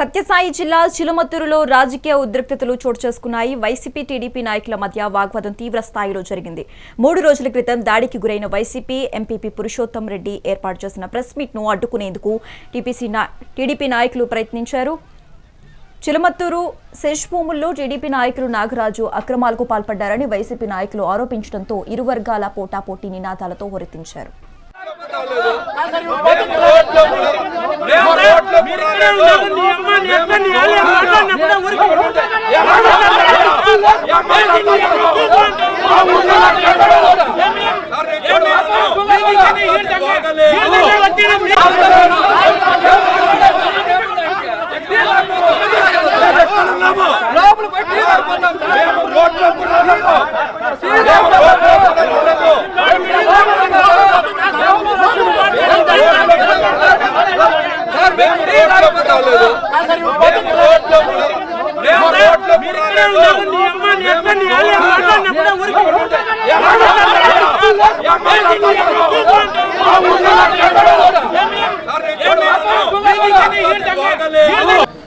సత్యసాయి జిల్లా చిలుమత్తూరులో రాజకీయ ఉద్రిక్తతలు చోటు చేసుకున్నాయి. వైసీపీ టీడీపీ నాయకుల మధ్య వాగ్వాదం తీవ్ర స్థాయిలో జరిగింది. మూడు రోజుల క్రితం దాడికి గురైన వైసీపీ ఎంపీపీ పురుషోత్తం రెడ్డి ఏర్పాటు చేసిన ప్రెస్ మీట్ను అడ్డుకునేందుకు టీపీసీ నా టీడీపీ నాయకులు ప్రయత్నించారు. చిలుమత్తూరు సెష్ భూముల్లో టీడీపీ నాయకులు నాగరాజు అక్రమాలకు పాల్పడ్డారని వైసీపీ నాయకులు ఆరోపించడంతో ఇరు వర్గాల పోటాపోటీ నినాదాలతో హోరెత్తించారు. మీరు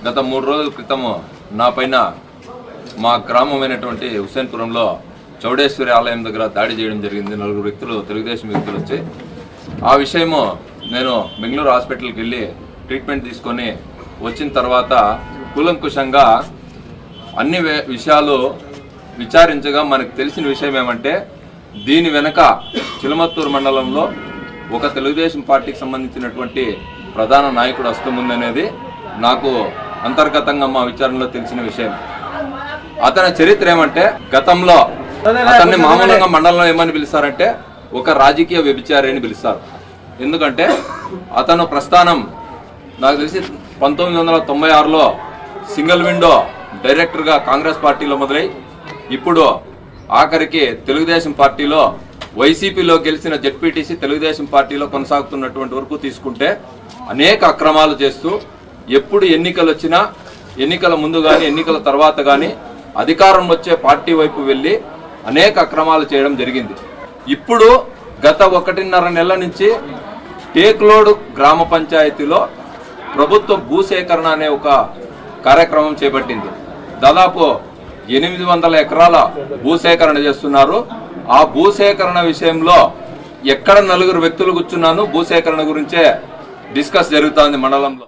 గత మూడు రోజుల క్రితము నా పైన మా గ్రామమైనటువంటి హుస్సేన్పురంలో చౌడేశ్వరి ఆలయం దగ్గర దాడి చేయడం జరిగింది. నలుగురు వ్యక్తులు తెలుగుదేశం వ్యక్తులు వచ్చి. ఆ విషయము నేను బెంగళూరు హాస్పిటల్కి వెళ్ళి ట్రీట్మెంట్ తీసుకొని వచ్చిన తర్వాత కూలంకుషంగా అన్ని విషయాలు విచారించగా మనకు తెలిసిన విషయం ఏమంటే దీని వెనక చిలమత్తూరు మండలంలో ఒక తెలుగుదేశం పార్టీకి సంబంధించినటువంటి ప్రధాన నాయకుడు హస్తం ఉందనేది నాకు అంతర్గతంగా మా విచారణలో తెలిసిన విషయం. అతని చరిత్ర ఏమంటే గతంలో అతన్ని మామూలుగా మండలంలో ఏమని పిలుస్తారంటే ఒక రాజకీయ వ్యభిచారి అని పిలుస్తారు. ఎందుకంటే అతను ప్రస్థానం నాకు తెలిసి పంతొమ్మిది వందల తొంభై ఆరులో సింగిల్ విండో డైరెక్టర్గా కాంగ్రెస్ పార్టీలో మొదలై ఇప్పుడు ఆఖరికి తెలుగుదేశం పార్టీలో వైసీపీలో గెలిచిన జెడ్పీటీసీ తెలుగుదేశం పార్టీలో కొనసాగుతున్నటువంటి వరకు తీసుకుంటే అనేక అక్రమాలు చేస్తూ ఎప్పుడు ఎన్నికలు వచ్చినా ఎన్నికల ముందు కానీ ఎన్నికల తర్వాత కానీ అధికారం వచ్చే పార్టీ వైపు వెళ్ళి అనేక అక్రమాలు చేయడం జరిగింది. ఇప్పుడు గత ఒకటిన్నర నెలల నుంచి టేక్లోడ్ గ్రామ పంచాయతీలో ప్రభుత్వ భూసేకరణ అనే ఒక కార్యక్రమం చేపట్టింది. దాదాపు ఎనిమిది వందల ఎకరాల భూసేకరణ చేస్తున్నారు. ఆ భూసేకరణ విషయంలో ఎక్కడ నలుగురు వ్యక్తులు కూర్చున్నాను భూసేకరణ గురించే డిస్కస్ జరుగుతోంది మండలంలో.